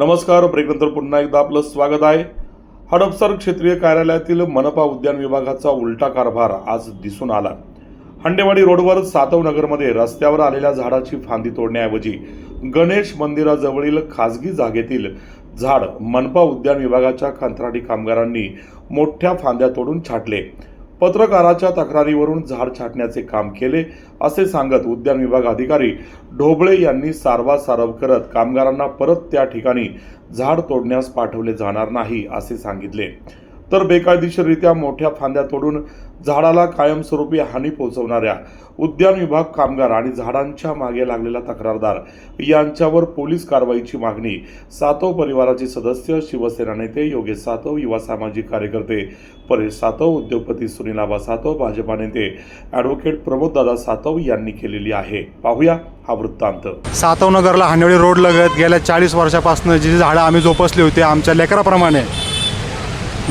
नमस्कार ब्रेकनंतर पुन्हा एकदा आपलं स्वागत आहे. हडपसर क्षेत्रीय कार्यालयातील मनपा उद्यान विभागाचा उलटा कारभार आज दिसून आला. हंडेवाडी रोडवर सातव नगरमध्ये रस्त्यावर आलेल्या झाडाची फांदी तोडण्याऐवजी गणेश मंदिराजवळील खासगी जागेतील झाड मनपा उद्यान विभागाच्या कंत्राटी कामगारांनी मोठ्या फांद्या तोडून छाटले. पत्रकाराच्या तक्रारीवरून झाड छाटण्याचे काम केले असे सांगत उद्यान विभाग अधिकारी ढोबळे यांनी सारवा सारव करत कामगारांना परत त्या ठिकाणी झाड तोडण्यास पाठवले जाणार नाही असे सांगितले. तर बेकायदेशीररित्या मोठ्या फांद्या तोडून झाडाला कायमस्वरूपी हानी पोहोचवणाऱ्या उद्यान विभाग कामगार आणि झाडांच्या मागे लागलेला तक्रारदार यांच्यावर पोलीस कारवाईची मागणी. सातव परिवाराचे सदस्य शिवसेना नेते योगेश सातव युवा सामाजिक कार्यकर्ते परेश सातव उद्योगपती सुनील आबा सातव भाजपा नेते ॲडव्होकेट प्रमोददादा सातव यांनी केलेली आहे. पाहूया हा वृत्तांत. सातवनगरला हांडेवडी रोड लगत गेल्या चाळीस वर्षापासून जी झाडं आम्ही जोपासली होती आमच्या लेकराप्रमाणे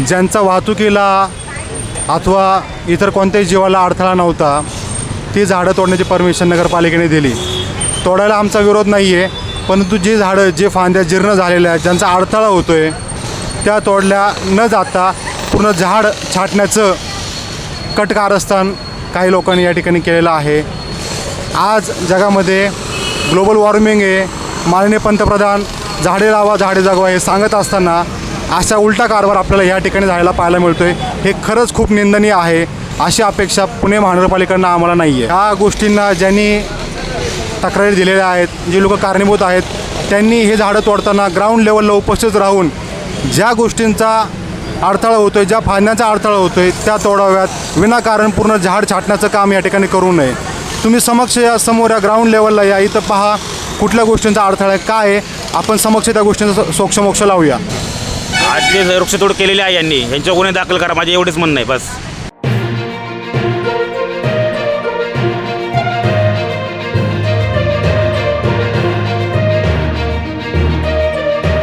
ज्यांचा वाहतुकीला अथवा इतर कोणत्याही जीवाला अडथळा नव्हता ती झाडं तोडण्याची परमिशन नगरपालिकेने दिली. तोडायला आमचा विरोध नाही आहे परंतु जी झाडं जे फांद्या जीर्ण झालेल्या आहेत ज्यांचा अडथळा होतो आहे त्या तोडल्या न जाता पूर्ण झाड छाटण्याचं कट कारस्थान काही लोकांनी या ठिकाणी केलेलं आहे. आज जगामध्ये ग्लोबल वॉर्मिंग आहे. माननीय पंतप्रधान झाडे लावा झाडे जगवा हे सांगत असताना अशा उलटा कारभार आपल्याला या ठिकाणी जायला पाहायला मिळतो आहे हे खरंच खूप निंदनीय आहे. अशी अपेक्षा पुणे महानगरपालिकेनं आम्हाला नाही आहे ह्या गोष्टींना ज्यांनी तक्रारी दिलेल्या आहेत जे लोक कारणीभूत आहेत त्यांनी हे झाडं तोडताना ग्राउंड लेवलला उपस्थित राहून ज्या गोष्टींचा अडथळा होतो आहे ज्या फांद्यांचा अडथळा होतो आहे त्या तोडाव्यात. विनाकारण पूर्ण झाड छाटण्याचं काम या ठिकाणी करू नये. तुम्ही समक्ष या समोर या ग्राउंड लेवलला या. इथं पहा कुठल्या गोष्टींचा अडथळा आहे काय आहे. आपण समक्ष त्या गोष्टींचा सोक्षमोक्ष लावूया. आज जे वृक्षतोड केलेली आहे यांनी. यांच्या गुन्हे दाखल करा माझे एवढेच म्हणणं आहे बस.